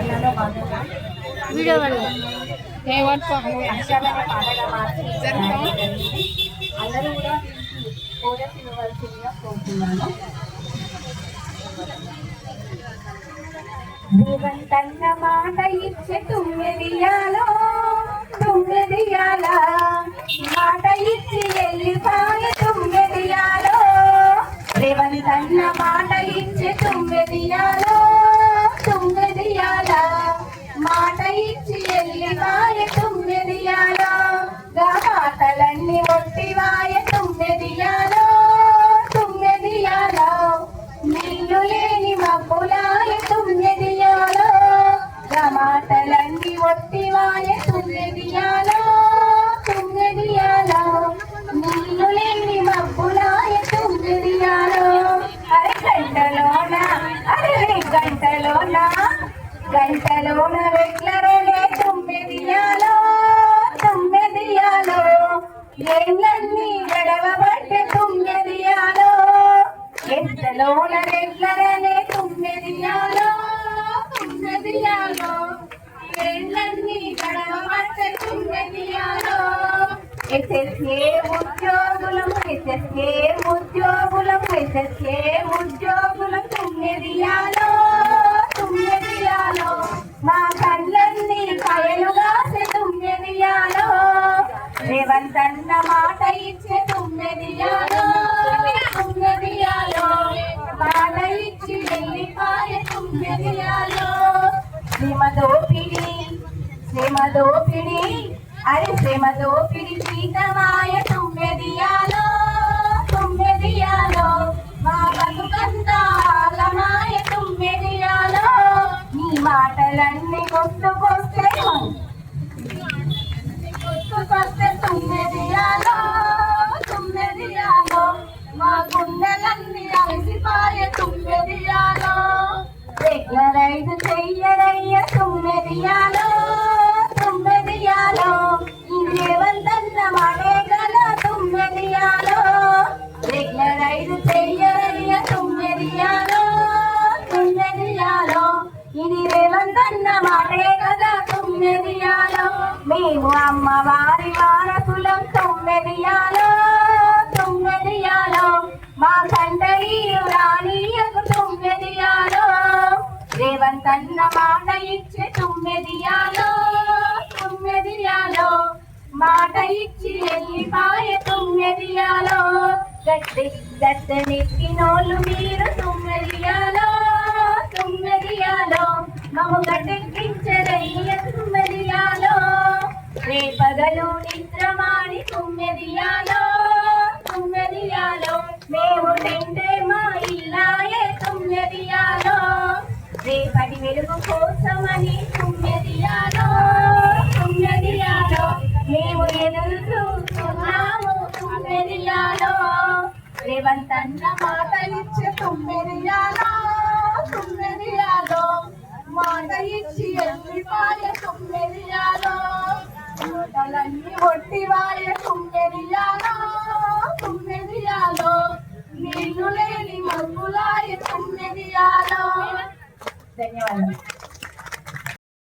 ధరలలో భాగంగా వీడియో అక్షరాలనే పాటగా మార్చి. అందరూ కూడా కోరస్ ఇవ్వవలసిందిగా కోరుతున్నాను. దేవంతన్న మాట ఇచ్చే తుమ్మెదియాలో తుమ్మెదియాల మాట ఇచ్చి వెళ్ళిపాయ తుమ్మెదియాలో రేవంతన్న మాట అరే గంటలోన గంటలోన వెట్లరలే తుమ్మెదియాలో తుమ్మెదియాలో ఎండ్లన్నీ గడవబట్టే తుమ్మెదియాలో ఎంతలోన రెట్లరలే తుమ్మెదియాలో తుమ్మెదియాలో ఏళ్ళన్నీ గడవబట్టే తుమ్మెదియాలో ఎస్ఎస్ఏ ఉద్యోగులం ఎస్ఎస్ఏ ఉద్యోగులం ఎస్ఎస్ఏ ఉద్యోగులం తుమ్మెదియాలో తుమ్మెదియాలో మా కళ్ళన్నీ కయలుగాసే తుమ్మెదియాలో రేవంతన్న మాట ఇచ్చే తుమ్మెదియాలో తుమ్మెదియాలో మాట ఇచ్చి వెళ్ళిపాయ తుమ్మెదియాలో శ్రీమ దోపిడి శ్రీమ దోపిడి అరే శ్రీమ దోపిడి సీతమాయ తుమ్మెదియాలో తుమ్మెదియాలో ఆగమాయ తుమ్మెదియాలో నీ మాటలన్నీ గుర్తుకొస్తే గుర్తుకొస్తే తుమ్మెదియాలో తుమ్మెదియాలో మా గుండెలన్నీ అలసిపాయ తుమ్మెదియాలో రెగ్యులరైజ్ చెయ్యరయ్య తుమ్మెదియాలో తుమ్మెదియాలో ఇది రేవంతన్న మాటే కదా తుమ్మెదియాలో మేము అమ్మవారి వారసులం తుమ్మెదియాలో తుమ్మెదియాలో మా తండ్రి రాణియకు తుమ్మెదియాలో రేవంతన్న మాట ఇచ్చే తుమ్మెదియాలో తుమ్మెదియాలో మాట ఇచ్చి వెళ్ళిపాయ తుమ్మెదియాలో గట్టి గట్టెనెక్కినోళ్ళు మీరు తొమ్మిది తుమ్మెదియాలో మమ్మ గట్టెక్కించరయ్య తుమ్మెదియాలో రేపగలు నిద్రమాని తుమ్మెదియాలో తుమ్మెదియాలో. మేము తింటే మా ఇల్లాయే తుమ్మెదియాలో. రేపటి వెలుగు కోసమని తుమ్మెదియాలో తుమ్మెదియాలో. మేము ఎదురు చూస్తున్నాము తుమ్మెదియాలో. రేవంతన్న మాట ఇచ్చే తుమ్మెదియాలో తుమ్మెదియాలో. మాట ఇచ్చి వెళ్ళిపాయ తుమ్మె తుమ్మెదియాలో తుమ్మెదియాలో నీళ్ళు లేని మబ్బులాయ తుమ్మెదియాలో ధన్యవాదాలు.